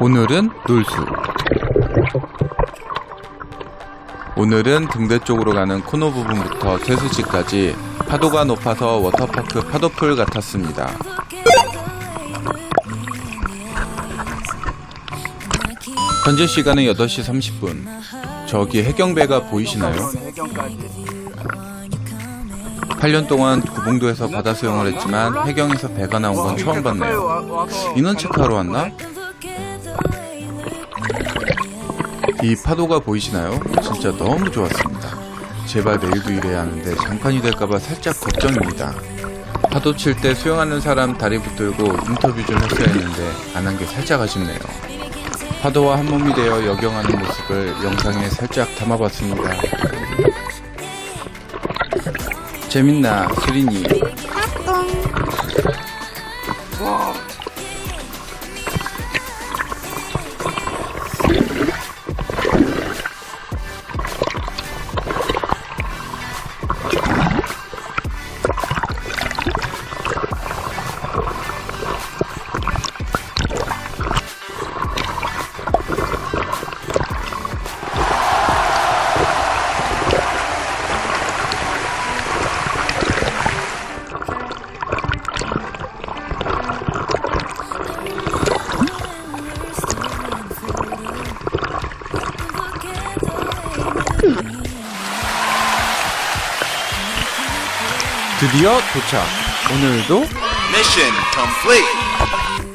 오늘은 놀수. 오늘은 등대 쪽으로 가는 코너 부분부터 세수지까지 파도가 높아서 워터파크 파도풀 같았습니다. 현재 시간은 8시 30분. 저기 해경배가 보이시나요? 해경까지 8년 동안 구봉도에서 바다 수영을 했지만 해경에서 배가 나온 건 처음 봤네요. 인원 체크하러 왔나? 이 파도가 보이시나요? 진짜 너무 좋았습니다. 제발 내일도 일해야 하는데 장판이 될까봐 살짝 걱정입니다. 파도 칠 때 수영하는 사람 다리 붙들고 인터뷰 좀 했어야 했는데 안 한 게 살짝 아쉽네요. 파도와 한 몸이 되어 역영하는 모습을 영상에 살짝 담아봤습니다. 재밌나, 수린이? 드디어 도착. 오늘도 Mission complete.